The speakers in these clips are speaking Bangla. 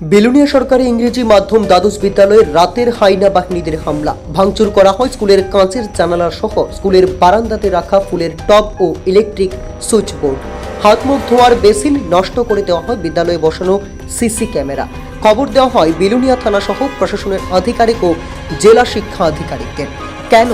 বেলুনিয়া সরকারি ইংরেজি মাধ্যম দ্বাদশ বিদ্যালয়ের রাতের হাইনা বাহিনীদের হামলা। ভাঙচুর করা হয় স্কুলের কাঁচের জানালা সহ স্কুলের বারান্দাতে রাখা ফুলের টব ও ইলেকট্রিক সুইচ বোর্ড হাত মুখ ধোয়ার বেসিন নষ্ট করে দেওয়া হয় বিদ্যালয়ে বসানো সিসি ক্যামেরা। খবর দেওয়া হয় বেলুনিয়া থানা সহ প্রশাসনের আধিকারিক ও জেলা শিক্ষা আধিকারিকদের। কেন?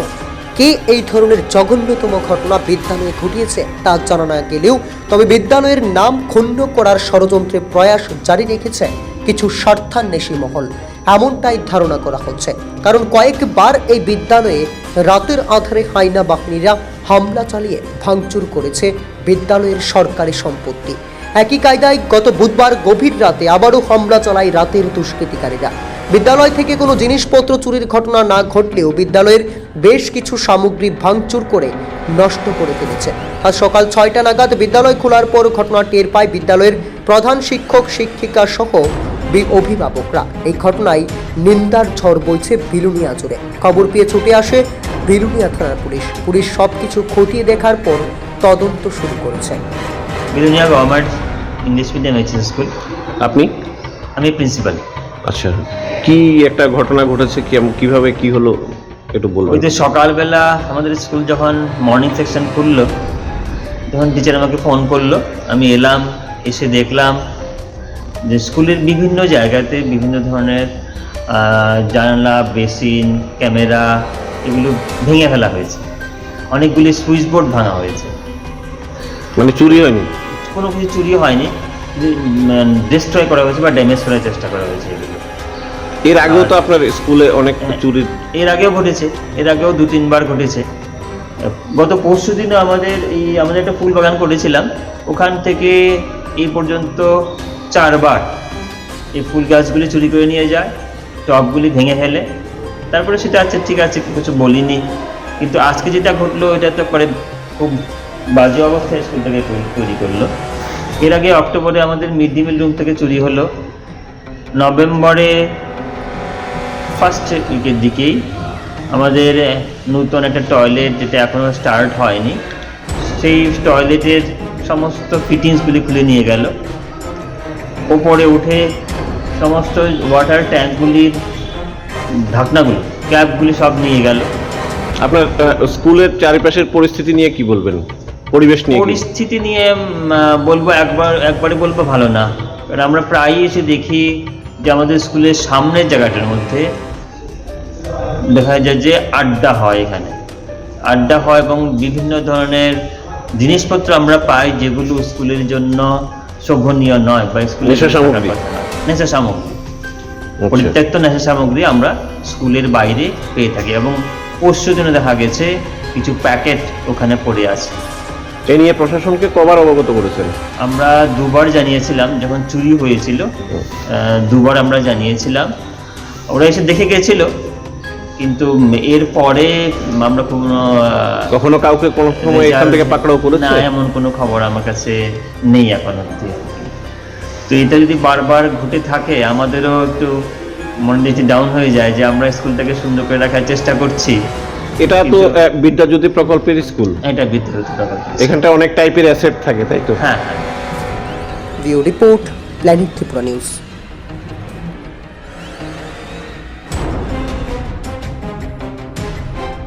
কে এই ধরনের জঘন্যতম ঘটনা বিদ্যালয়ে ঘটিয়েছে তা জানা না গেলেও তবে বিদ্যালয়ের নাম ক্ষুণ্ণ করার ষড়যন্ত্রে প্রয়াস জারি রেখেছে কিছু স্বার্থান্বেষী মহল। এমনটাই ধারণা করা হচ্ছে। কারণ কয়েকবার এই বিদ্যালয়ে রাতের আধারে হাইনা বাহিনীরা হামলা চালিয়ে ভাঙচুর করেছে বিদ্যালয়ের সরকারি সম্পত্তি। একই কায়দায় গত বুধবার গভীর রাতে আবারও হামলা চালায় রাতের দুষ্কৃতিকারীরা। বিদ্যালয় থেকে কোনো জিনিসপত্র চুরির ঘটনা না ঘটলেও বিদ্যালয়ের বেশ কিছু সামগ্রী ভাঙচুর করে নষ্ট করে ফেলেছে। আজ সকাল ছয়টা নাগাদ বিদ্যালয় খোলার পর ঘটনা টের পায় বিদ্যালয়ের প্রধান শিক্ষক, শিক্ষিকা সহ অভিভাবকরা। এই ঘটনায় নিন্দার ঝড় বইছে বিলুনিয়া জুড়ে। খবর পেয়ে ছুটে আসে বিলুনিয়া থানার পুলিশ। পুলিশ সবকিছু খতিয়ে দেখার পর তদন্ত শুরু করেছে। Belonia government English medium HS school. আপনি? আমি প্রিন্সিপাল। আচ্ছা কি একটা ঘটনা ঘটেছে? কি- কীভাবে কি হলো? একটু ওই বলবেন যে সকালবেলা আমাদের স্কুল যখন মর্নিং সেকশন খুললো তখন টিচার আমাকে ফোন করল। আমি এলাম এসে দেখলাম যে স্কুলের বিভিন্ন জায়গাতে বিভিন্ন ধরনের জানালা বেসিন ক্যামেরা এগুলো ভেঙে ফেলা হয়েছে। অনেকগুলি সুইচ বোর্ড ভাঙা হয়েছে। মানে চুরি হয়নি? কোনো কিছু চুরি হয়নি। ডিস্ট্রয় করা হয়েছে বা ড্যামেজ করার চেষ্টা করা হয়েছে এগুলো। এর আগেও তো আপনার স্কুলে অনেক হ্যাঁ। চুরি এর আগেও ঘটেছে। এর আগেও দু তিনবার ঘটেছে। গত পরশু দিনও আমাদের এই আমাদের একটা ফুল বাগান করেছিলাম। ওখান থেকে এই পর্যন্ত চারবার। এই ফুল গাছগুলি চুরি করে নিয়ে যায়, টবগুলি ভেঙে ফেলে। তারপরে সেটা আচ্ছা ঠিক আছে, কিছু বলিনি। কিন্তু আজকে যেটা ঘটলো, এটা তো পরে খুব বাজে অবস্থায় স্কুলটাকে তৈরি- করল। এর আগে অক্টোবরে আমাদের মিড ডে মিল রুম থেকে চুরি হলো। নভেম্বরে ফার্স্ট উইকের দিকেই আমাদের নূতন একটা টয়লেট যেটা এখনও স্টার্ট হয়নি, সেই টয়লেটের সমস্ত ফিটিংসগুলি খুলে নিয়ে গেল। ওপরে উঠে সমস্ত ওয়াটার ট্যাঙ্কগুলির ঢাকনাগুলো ক্যাপগুলি সব নিয়ে গেল। আপনার স্কুলের চারিপাশের পরিস্থিতি নিয়ে কি বলবেন? পরিবেশ নিয়ে পরিস্থিতি নিয়ে বলব একবার একবারে বলব ভালো না। কারণ আমরা প্রায়ই এসে দেখি যে আমাদের স্কুলের সামনের জায়গাটার মধ্যে দেখা যায় যে আড্ডা হয় এখানে। আড্ডা হয় এবং বিভিন্ন ধরনের জিনিসপত্র আমরা পাই যেগুলো স্কুলের জন্য শোভনীয় নয় বা স্কুলের নেশা সামগ্রী। নেশা সামগ্রী। আচ্ছা। পরিত্যক্ত নেশা সামগ্রী আমরা স্কুলের বাইরে পেয়ে থাকি এবং পরশু দিনে দেখা গেছে কিছু প্যাকেট ওখানে পড়ে আছে। এ নিয়ে প্রশাসনকে কবার অবগত করেছেন? আমরা দুবার জানিয়েছিলাম যখন চুরি হয়েছিল দুবার আমরা জানিয়েছিলাম। ওরা এসে দেখে গেছিল কিন্তু এর পরে আমরা কোনো কখনো কাউকে কোনো সময় এখান থেকে পাকড়াও না এমন কোনো খবর আমার কাছে নেই এখন অব্দি তো এটা যদি বারবার ঘটে থাকে আমাদেরও একটু মনটি ডাউন হয়ে যায় যে আমরা স্কুলটাকে সুন্দর করে রাখার চেষ্টা করছি। এটা তো বিদ্যাজ্যোতি প্রকল্পের স্কুল এটা বিদ্যালয় ব্যাপার এখানটা অনেক টাইপের অ্যাসেট থাকে তাই তো? হ্যাঁ হ্যাঁ। VO report Planet Tripura News